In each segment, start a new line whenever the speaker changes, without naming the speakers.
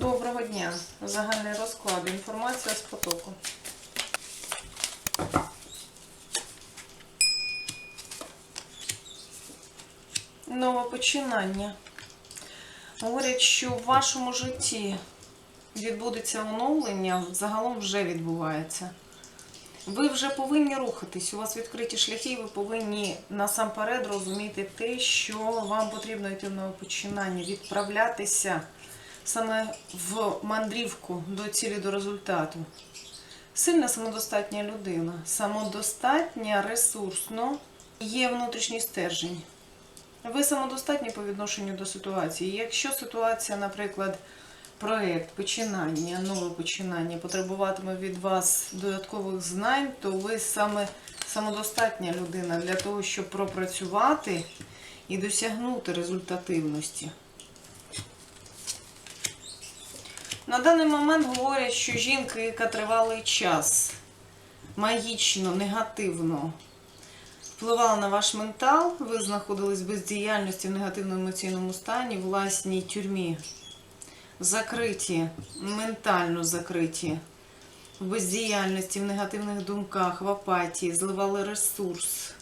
Доброго дня. Загальний розклад. Інформація з потоку. Нове починання. Говорять, що в вашому житті відбудеться оновлення, загалом вже відбувається. Ви вже повинні рухатись, у вас відкриті шляхи, і ви повинні насамперед розуміти те, що вам потрібно йти в нове починання, відправлятися саме в мандрівку до цілі до результату. Сильна самодостатня людина, самодостатня ресурсно, є внутрішній стержень. Ви самодостатні по відношенню до ситуації. Якщо ситуація, наприклад, проєкт, починання, нове починання потребуватиме від вас додаткових знань, то ви саме самодостатня людина для того, щоб пропрацювати і досягнути результативності. На даний момент говорять, що жінка, яка тривалий час магічно, негативно впливала на ваш ментал, ви знаходились в бездіяльності в негативному емоційному стані, в власній тюрмі, закриті, ментально закриті, в бездіяльності, в негативних думках, в апатії, зливали ресурс.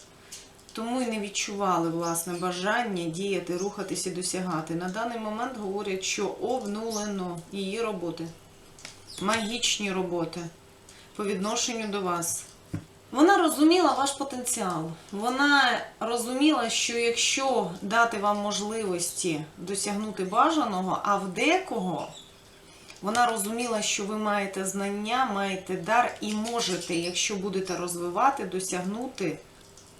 Тому і не відчували власне бажання діяти, рухатись і досягати. На даний момент говорять, що обнулено її роботи, магічні роботи по відношенню до вас. Вона розуміла ваш потенціал. Вона розуміла, що якщо дати вам можливості досягнути бажаного, а в декого вона розуміла, що ви маєте знання, маєте дар і можете, якщо будете розвивати, досягнути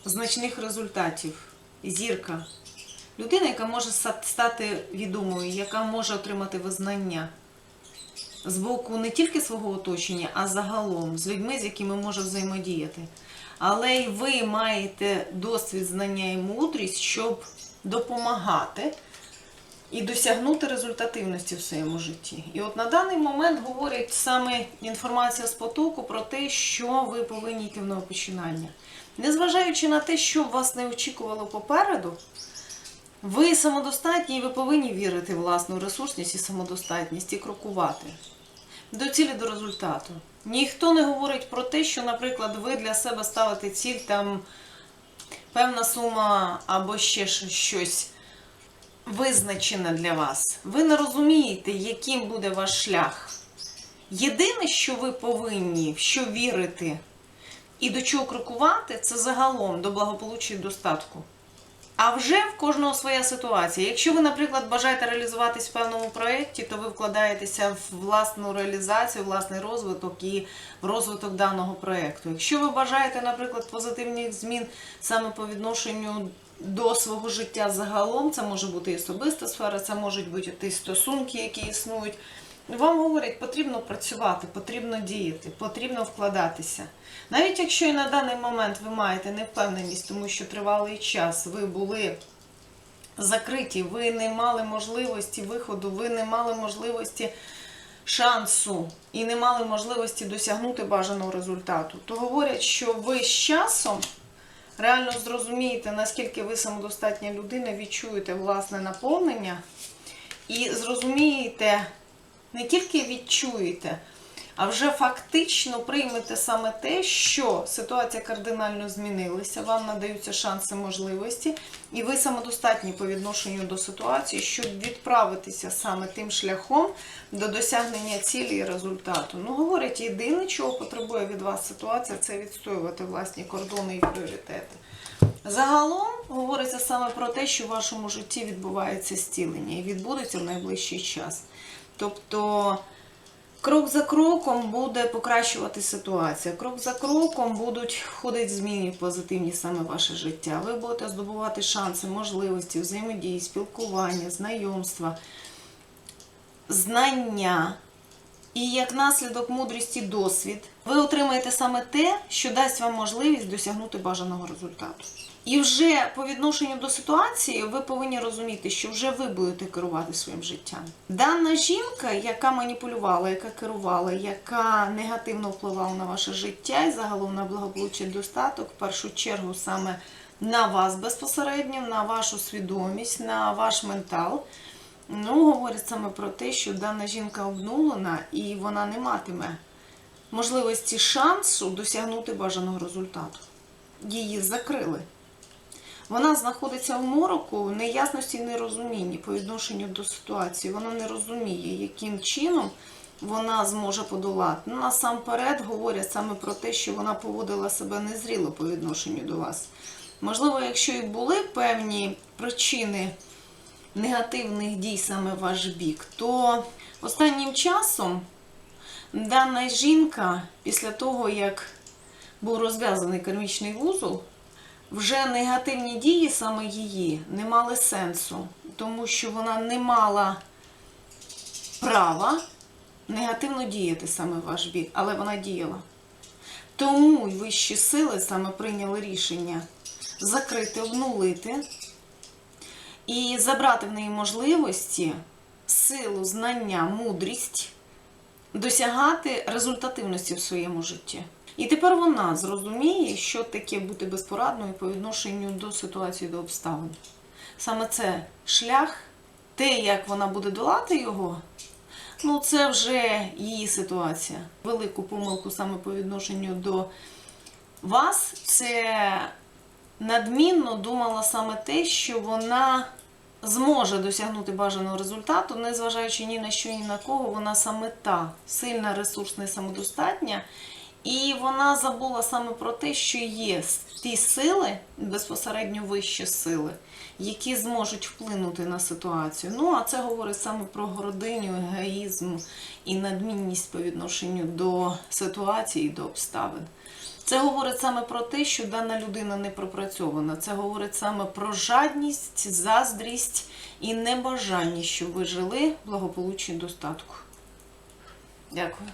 значних результатів. Зірка. Людина, яка може стати відомою, яка може отримати визнання з боку не тільки свого оточення, а загалом з людьми, з якими може взаємодіяти. Але й ви маєте досвід, знання і мудрість, щоб допомагати і досягнути результативності в своєму житті. І от на даний момент говорять саме інформація з потоку про те, що ви повинні йти в нове починання. Незважаючи на те, що вас не очікувало попереду, ви самодостатні і ви повинні вірити в власну ресурсність і самодостатність і крокувати до цілі до результату. Ніхто не говорить про те, що, наприклад, ви для себе ставите ціль там певна сума або ще щось визначене для вас. Ви не розумієте, яким буде ваш шлях. Єдине, що ви повинні, що вірити і до чого крокувати, це загалом до благополуччя і достатку. А вже в кожного своя ситуація. Якщо ви, наприклад, бажаєте реалізуватись в певному проєкті, то ви вкладаєтеся в власну реалізацію, власний розвиток і в розвиток даного проєкту. Якщо ви бажаєте, наприклад, позитивних змін саме по відношенню до свого життя загалом, це може бути і особиста сфера, це можуть бути ті стосунки, які існують. Вам говорять, потрібно працювати, потрібно діяти, потрібно вкладатися. Навіть якщо і на даний момент ви маєте невпевненість, тому що тривалий час ви були закриті, ви не мали можливості виходу, ви не мали можливості шансу і не мали можливості досягнути бажаного результату, то говорять, що ви з часом реально зрозумієте, наскільки ви самодостатня людина, відчуєте власне наповнення і зрозумієте, не тільки відчуєте, а вже фактично приймете саме те, що ситуація кардинально змінилася, вам надаються шанси, можливості, і ви самодостатні по відношенню до ситуації, щоб відправитися саме тим шляхом до досягнення цілі і результату. Ну, говорять, єдине, чого потребує від вас ситуація, це відстоювати власні кордони і пріоритети. Загалом говориться саме про те, що в вашому житті відбувається зцілення і відбудеться в найближчий час. Тобто крок за кроком буде покращувати ситуація. Крок за кроком будуть входити зміни позитивні саме в ваше життя. Ви будете здобувати шанси, можливості, взаємодії, спілкування, знайомства, знання. І як наслідок мудрості досвід, ви отримаєте саме те, що дасть вам можливість досягнути бажаного результату. І вже по відношенню до ситуації ви повинні розуміти, що вже ви будете керувати своїм життям. Дана жінка, яка маніпулювала, яка керувала, яка негативно впливала на ваше життя і загалом на благополуччя достаток, в першу чергу саме на вас безпосередньо, на вашу свідомість, на ваш ментал. Ну, говорить саме про те, що дана жінка обнулена і вона не матиме можливості шансу досягнути бажаного результату. Її закрили. Вона знаходиться в мороку неясності і нерозумінні по відношенню до ситуації. Вона не розуміє, яким чином вона зможе подолати. Ну, насамперед говорять саме про те, що вона поводила себе незріло по відношенню до вас. Можливо, якщо і були певні причини негативних дій саме ваш бік, то останнім часом дана жінка, після того, як був розв'язаний кармічний вузол, вже негативні дії саме її не мали сенсу, тому що вона не мала права негативно діяти саме в ваш бік, але вона діяла. Тому й вищі сили саме прийняли рішення закрити, обнулити і забрати в неї можливості, силу, знання, мудрість досягати результативності в своєму житті. І тепер вона зрозуміє, що таке бути безпорадною по відношенню до ситуації, до обставин. Саме це шлях, те, як вона буде долати його, ну це вже її ситуація. Велику помилку саме по відношенню до вас, це надмінно думала саме те, що вона зможе досягнути бажаного результату, незважаючи ні на що, ні на кого, вона саме та сильна, ресурсна і самодостатня. І вона забула саме про те, що є ті сили, безпосередньо вищі сили, які зможуть вплинути на ситуацію. Ну, а це говорить саме про гординю, егоїзм і надмінність по відношенню до ситуації, до обставин. Це говорить саме про те, що дана людина не пропрацьована. Це говорить саме про жадність, заздрість і небажання, щоб ви жили в благополуччі достатку. Дякую.